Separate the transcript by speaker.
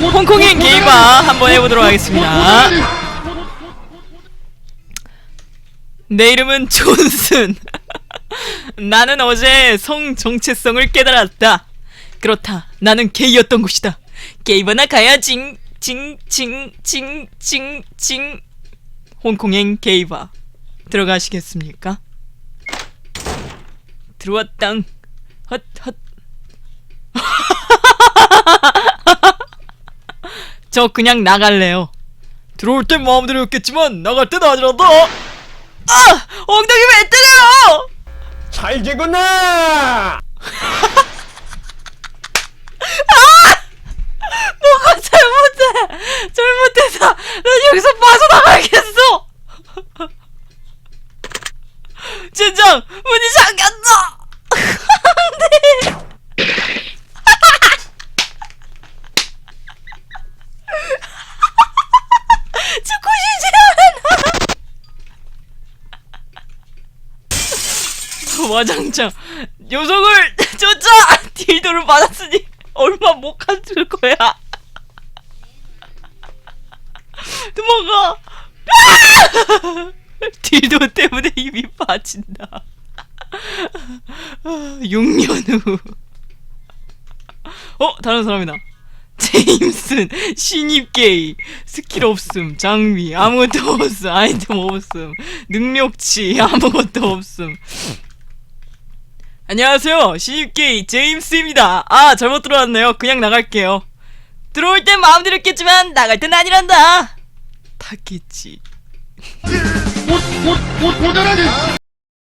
Speaker 1: 홍콩인 게이바 한번 해보도록 하겠습니다. 내 이름은 존슨. 나는 어제 성 정체성을 깨달았다. 그렇다. 나는 게이였던 것이다. 게이바나 가야 징, 징, 징, 징, 징, 징. 홍콩행 게이바. 들어가시겠습니까? 들어왔당. 헛, 헛. 저 그냥 나갈래요. 들어올 땐 마음대로 였겠지만 나갈 땐 아니란다. 아! 엉덩이 왜 때려요?
Speaker 2: 잘 되구나!
Speaker 1: 뭐가 잘못해? 잘못해서 난 여기서 빠져나가야겠어. 진정 문이 잠겼어. 와장창 녀석을 쫓아 딜도를 받았으니 얼마 못 가줄 거야. 도망가. 아! 딜도 때문에 힘이 빠진다. 6년 후. 어, 다른 사람이다. 제임슨, 신입 게이, 스킬 없음, 장비, 아무것도 없음, 아이템 없음, 능력치, 아무것도 없음. 안녕하세요, 신입 게이, 제임스입니다. 아, 잘못 들어왔네요. 그냥 나갈게요. 들어올 땐 마음대로 했겠지만, 나갈 땐 아니란다. 타겠지.
Speaker 3: 못, 못, 못, 못 알아내!